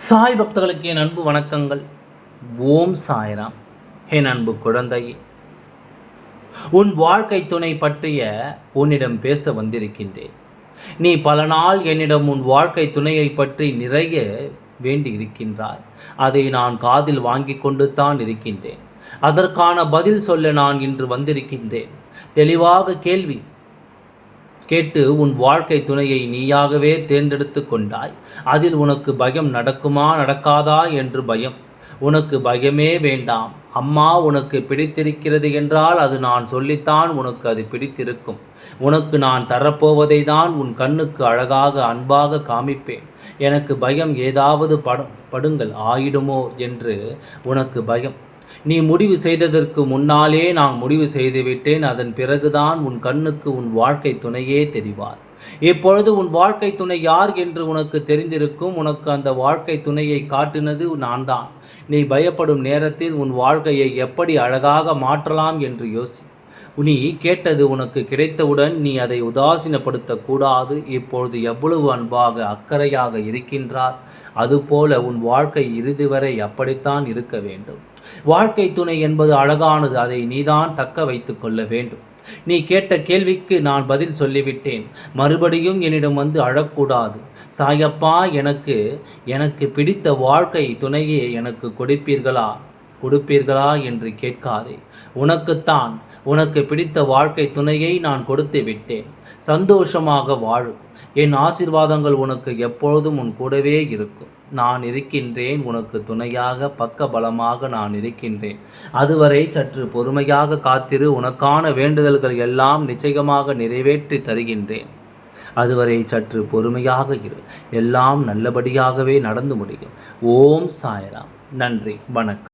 சாய் பக்தர்களுக்கு என் அன்பு வணக்கங்கள். ஓம் சாய்ராம். என் அன்பு குழந்தையே உன் வாழ்க்கை துணை பற்றிய உன்னிடம் பேச வந்திருக்கின்றேன். நீ பல நாள் என்னிடம் உன் வாழ்க்கை துணையை பற்றி நிறைய வேண்டி இருக்கின்றாய். அதை நான் காதில் வாங்கி கொண்டு தான் இருக்கின்றேன். அதற்கான பதில் சொல்ல நான் இன்று வந்திருக்கின்றேன். தெளிவாக கேள்வி கேட்டு உன் வாழ்க்கை துணையை நீயாகவே தேர்ந்தெடுத்து கொண்டாய். அதில் உனக்கு பயம் நடக்குமா நடக்காதா என்று பயம். உனக்கு பயமே வேண்டாம். அம்மா உனக்கு பிடித்திருக்கிறது என்றால் அது நான் சொல்லித்தான் உனக்கு அது பிடித்திருக்கும். உனக்கு நான் தரப்போவதை தான் உன் கண்ணுக்கு அழகாக அன்பாக காமிப்பேன். எனக்கு பயம் ஏதாவது படம் படுங்கள் ஆயிடுமோ என்று உனக்கு பயம். நீ முடிவு செய்ததற்கு முன்னாலே நான் முடிவு செய்துவிட்டேன். அதன் பிறகுதான் உன் கண்ணுக்கு உன் வாழ்க்கை துணையே தெரிவார். இப்பொழுது உன் வாழ்க்கை துணை யார் என்று உனக்கு தெரிந்திருக்கும். உனக்கு அந்த வாழ்க்கை துணையை காட்டினது நான் தான் நீ பயப்படும் நேரத்தில் உன் வாழ்க்கையை எப்படி அழகாக மாற்றலாம் என்று யோசி. நீ கேட்டது உனக்கு கிடைத்தவுடன் நீ அதை உதாசீனப்படுத்தக்கூடாது. இப்பொழுது எவ்வளவு அன்பாக அக்கறையாக இருக்கின்றார். அதுபோல உன் வாழ்க்கை இறுதி வரை அப்படித்தான் இருக்க வேண்டும். வாழ்க்கை துணை என்பது அழகானது. அதை நீதான் தக்க வைத்து கொள்ள வேண்டும். நீ கேட்ட கேள்விக்கு நான் பதில் சொல்லிவிட்டேன். மறுபடியும் என்னிடம் வந்து அழக்கூடாது. சாயப்பா எனக்கு எனக்கு பிடித்த வாழ்க்கை துணையே எனக்கு கொடுப்பீர்களா? கொடுப்பீர்களா என்று கேட்காதே. உனக்குத்தான் உனக்கு பிடித்த வாழ்க்கை துணையை நான் கொடுத்து விட்டேன். சந்தோஷமாக வாழும் என் ஆசிர்வாதங்கள் உனக்கு எப்பொழுதும் உன் கூடவே இருக்கும். நான் இருக்கின்றேன் உனக்கு துணையாக பக்க பலமாக நான் இருக்கின்றேன். அதுவரை சற்று பொறுமையாக காத்திரு உனக்கான வேண்டுதல்கள் எல்லாம் நிச்சயமாக நிறைவேற்றி தருகின்றேன். அதுவரை சற்று பொறுமையாக இரு. எல்லாம் நல்லபடியாகவே நடந்து முடியும். ஓம் சாய்ராம். நன்றி வணக்கம்.